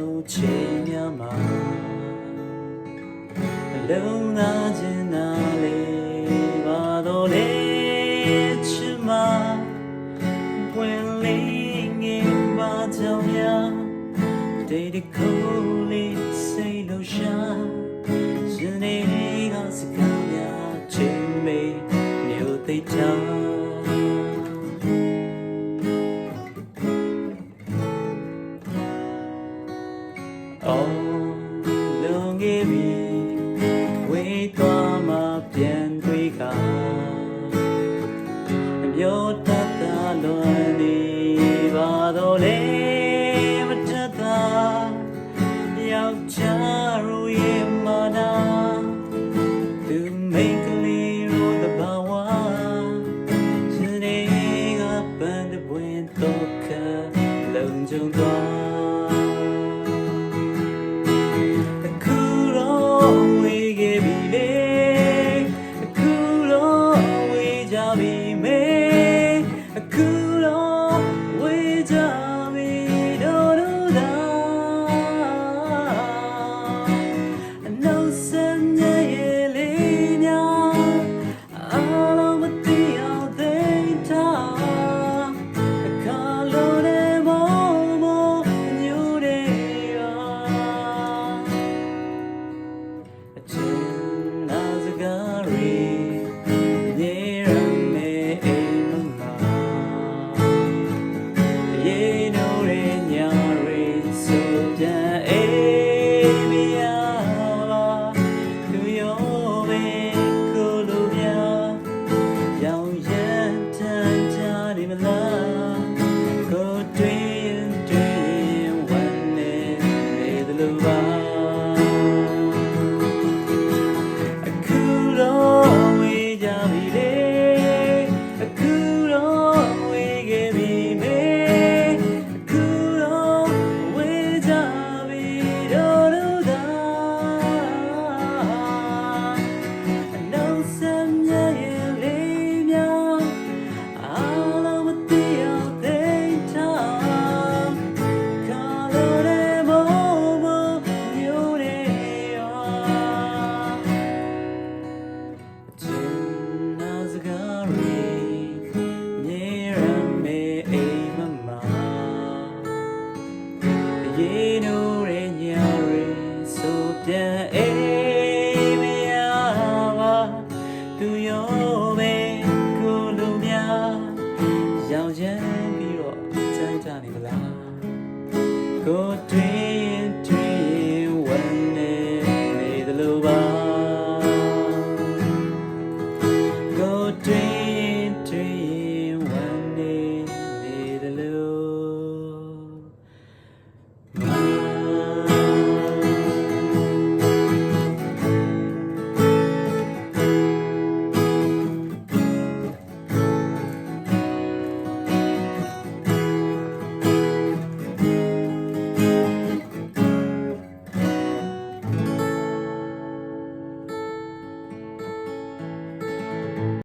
လုံးချိန်များမှာအလုံးသာခြင်းသာလေးပါတော့လေချစ်မပွင့်လေးငယ်ပါကြောင့်များဒေတခုလေးစိတ်လို့ရှာရှင်နေကစကားများချိန်မေမြို့သိချာ အောင်လုံငယ်ပြီဝေးသွားမှပြန် တော့ the light. day.